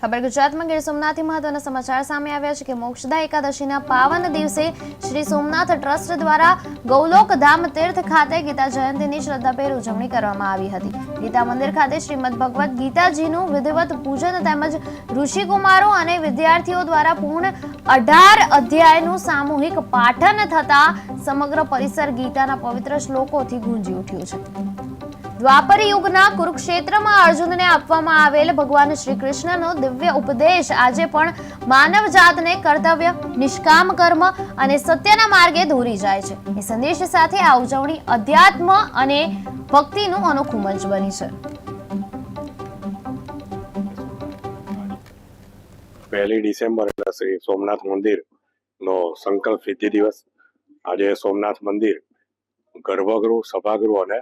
ખબર ગુજરાતમાં ગીર સોમનાથથી મહત્વના સમાચાર સામે આવ્યા છે કે મોક્ષદા એકાદશીના પાવન દિવસે શ્રી સોમનાથ ટ્રસ્ટ દ્વારા ગૌલોક ધામ તીર્થ ખાતે ગીતા જયંતિની શ્રદ્ધાભેર ઉજવણી કરવામાં આવી હતી. ગીતા મંદિર ખાતે શ્રીમદ ભગવદ્ ગીતાજીનું વિધિવત પૂજન તેમજ ઋષિકુમારો અને વિદ્યાર્થીઓ દ્વારા પૂર્ણ અઢાર અધ્યાયનું સામૂહિક પાઠન થતા સમગ્ર પરિસર ગીતાના પવિત્ર શ્લોકોથી ગુંજી ઉઠ્યું છે. દ્વાપર યુગના કુરુક્ષેત્રમાં અર્જુનને આપવામાં આવેલ ભગવાન શ્રી કૃષ્ણનો દિવ્ય ઉપદેશ આજે પણ માનવ જાતને કર્તવ્ય, નિષ્કામ કર્મ અને સત્યના માર્ગે દોરી જાય છે. એ સંદેશ સાથે આ ઉજવણી અધ્યાત્મ અને ભક્તિનું અનોખું મંચ બની છે. પહેલી ડિસેમ્બર એટલે શ્રી સોમનાથ મંદિર નો સંકલ્પ સિદ્ધિ દિવસ. આજે સોમનાથ મંદિર ગર્ભગૃહ, સભાગૃહ અને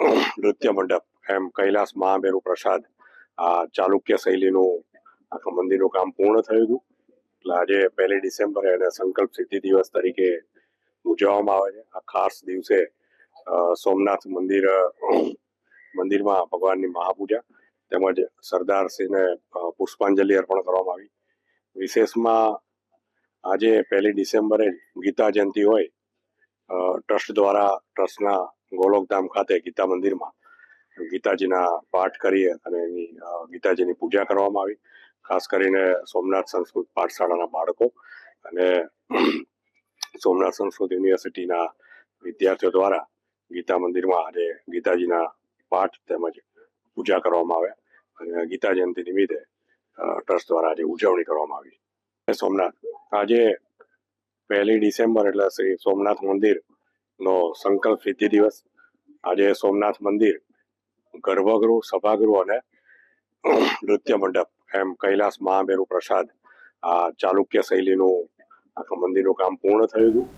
નૃત્ય મંડપ. એમ કૈલાસ મહામેરુ પ્રસાદ આ ચાલુક્ય શૈલીનું આખા મંદિરનું કામ પૂર્ણ થયું હતું. એટલે આજે પહેલી ડિસેમ્બરે એને સંકલ્પ સિદ્ધિ દિવસ તરીકે ઉજવવામાં આવે છે. આ ખાસ દિવસે સોમનાથ મંદિર મંદિરમાં ભગવાનની મહાપૂજા તેમજ સરદારસિંહને પુષ્પાંજલિ અર્પણ કરવામાં આવી. વિશેષમાં આજે પહેલી ડિસેમ્બરે ગીતા જયંતિ હોય ટ્રસ્ટ દ્વારા ટ્રસ્ટના ગોલોકધામ ખાતે ગીતા મંદિરમાં ગીતાજીના પાઠ કરી અને એની ગીતાજીની પૂજા કરવામાં આવી. ખાસ કરીને સોમનાથ સંસ્કૃત પાઠશાળાના બાળકો અને સોમનાથ સંસ્કૃત યુનિવર્સિટીના વિદ્યાર્થીઓ દ્વારા ગીતા મંદિરમાં આજે ગીતાજીના પાઠ તેમજ પૂજા કરવામાં આવ્યા અને ગીતા જયંતિ નિમિત્તે ટ્રસ્ટ દ્વારા આજે ઉજવણી કરવામાં આવી. સોમનાથ. આજે પહેલી ડિસેમ્બર એટલે શ્રી સોમનાથ મંદિર નો સંકલ્પ સિદ્ધિ દિવસ. આજે સોમનાથ મંદિર, ગર્ભગૃહ, સભાગૃહ અને નૃત્ય મંડપ એમ કૈલાસ મહામેરુ પ્રસાદ આ ચાલુક્ય શૈલીનું આખા મંદિરનું કામ પૂર્ણ થયું હતું.